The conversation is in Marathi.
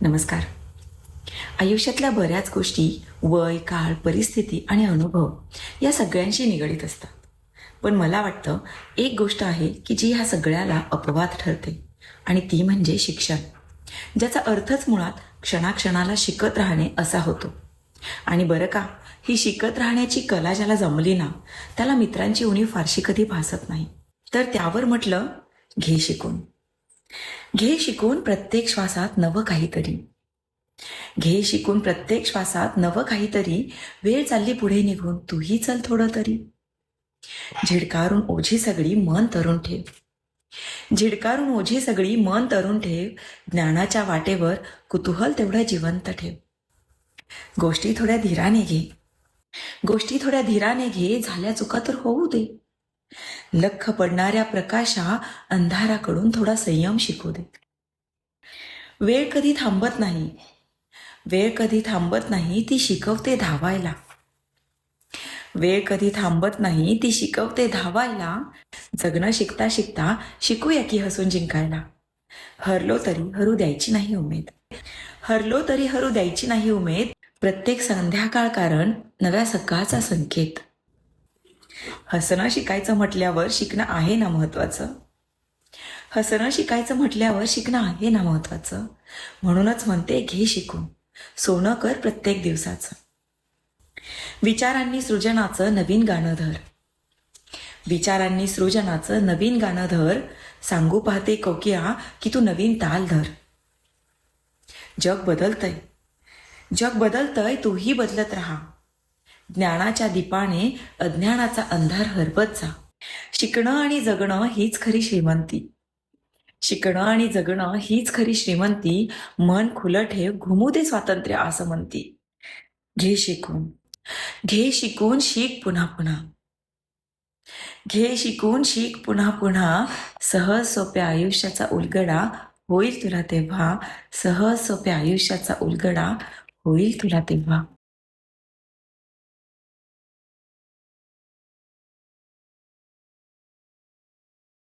नमस्कार. आयुष्यातल्या बऱ्याच गोष्टी वय काळ परिस्थिती आणि अनुभव या सगळ्यांशी निगडीत असतात. पण मला वाटतं एक गोष्ट आहे की जी ह्या सगळ्याला अपवाद ठरते आणि ती म्हणजे शिक्षण. ज्याचा अर्थच मुळात क्षणाक्षणाला शिकत राहणे असा होतो. आणि बरं का ही शिकत राहण्याची कला ज्याला जमली ना त्याला मित्रांची उणीव फारशी कधी भासत नाही. तर त्यावर म्हटलं घे शिकून. घे शिकून प्रत्येक श्वासात नवं काहीतरी. घे शिकून प्रत्येक श्वासात नवं काहीतरी. वेळ चालली पुढे निघून तूही चल थोडं तरी. झिडकारून ओझी सगळी मन तरुण ठेव. झिडकारून ओझी सगळी मन तरुण ठेव. ज्ञानाच्या वाटेवर कुतूहल तेवढं जिवंत ठेव. गोष्टी थोड्या धीराने घे. गोष्टी थोड्या धीराने घे. झाल्या चुका तर होऊ दे. लख पडणाऱ्या प्रकाशा अंधाराकडून थोडा संयम शिकू दे वेळ कधी थांबत नाही. वेळ कधी थांबत नाही ती शिकवते धावायला. वेळ कधी थांबत नाही ती शिकवते धावायला. जगणं शिकता शिकता शिकूया की हसून जिंकायला. हरलो तरी हरू द्यायची नाही उमेद. हरलो तरी हरू द्यायची नाही उमेद प्रत्येक संध्याकाळ कारण नव्या सकाळचा संकेत. हसणं शिकायचं म्हटल्यावर शिकणं आहे ना महत्वाचं? हसणं शिकायचं म्हटल्यावर शिकणं आहे ना महत्वाचं? म्हणूनच म्हणते घे शिकून. सोनं कर प्रत्येक दिवसाचं. विचारांनी सृजनाचं नवीन गाणं धर. विचारांनी सृजनाचं नवीन गाणं धर. सांगू पाहते कोकिया की तू नवीन ताल धर. जग बदलतंय. जग बदलतंय तूही बदलत राहा. ज्ञानाच्या दीपाने अज्ञानाचा अंधार हरपत जा. शिकणं आणि जगणं हीच खरी श्रीमंती. शिकणं आणि जगणं हीच खरी श्रीमंती मन खुलं ठेव घुमू दे स्वातंत्र्य असं म्हणती. घे शिकून. घे शिकून शिक पुन्हा पुन्हा. घे शिकून शिक पुन्हा पुन्हा. सहज सोप्या आयुष्याचा उलगडा होईल तुला तेव्हा. सहज सोप्या आयुष्याचा उलगडा होईल तुला तेव्हा.